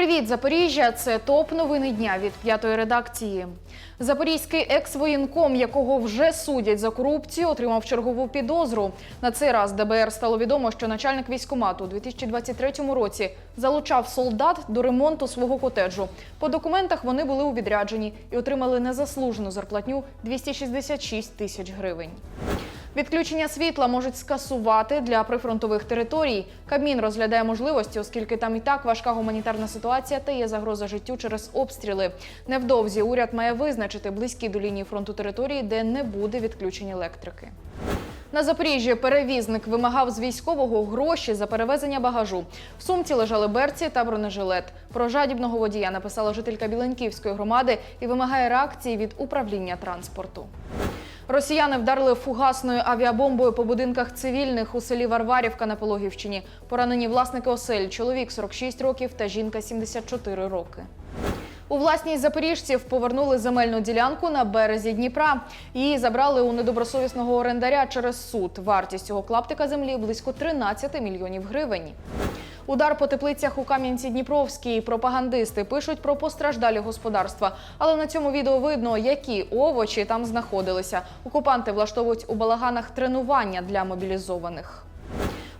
Привіт, Запоріжжя! Це топ новини дня від п'ятої редакції. Запорізький екс-воєнком, якого вже судять за корупцію, отримав чергову підозру. На цей раз ДБР стало відомо, що начальник військкомату у 2023 році залучав солдат до ремонту свого котеджу. По документах вони були у відрядженні і отримали незаслужену зарплатню 266 тисяч гривень. Відключення світла можуть скасувати для прифронтових територій. Кабмін розглядає можливості, оскільки там і так важка гуманітарна ситуація та є загроза життю через обстріли. Невдовзі уряд має визначити близькі до лінії фронту території, де не буде відключень електрики. На Запоріжжі перевізник вимагав з військового гроші за перевезення багажу. В сумці лежали берці та бронежилет. Про жадібного водія написала жителька Біленківської громади і вимагає реакції від управління транспорту. Росіяни вдарили фугасною авіабомбою по будинках цивільних у селі Варварівка на Пологівщині. Поранені власники осель, чоловік 46 років та жінка 74 роки. У власність запоріжців повернули земельну ділянку на березі Дніпра. Її забрали у недобросовісного орендаря через суд. Вартість цього клаптика землі близько 13 мільйонів гривень. Удар по теплицях у Кам'янці-Дніпровській. Пропагандисти пишуть про постраждалі господарства. Але на цьому відео видно, які овочі там знаходилися. Окупанти влаштовують у балаганах тренування для мобілізованих.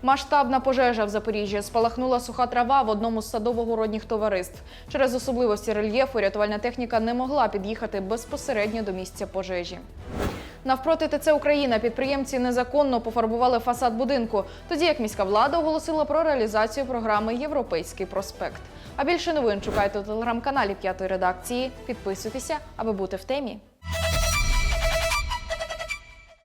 Масштабна пожежа в Запоріжжі спалахнула суха трава в одному з садово-городніх товариств. Через особливості рельєфу рятувальна техніка не могла під'їхати безпосередньо до місця пожежі. Навпроти ТЦ Україна підприємці незаконно пофарбували фасад будинку, тоді як міська влада оголосила про реалізацію програми Європейський проспект. А більше новин шукайте у телеграм-каналі п'ятої редакції. Підписуйтеся, аби бути в темі.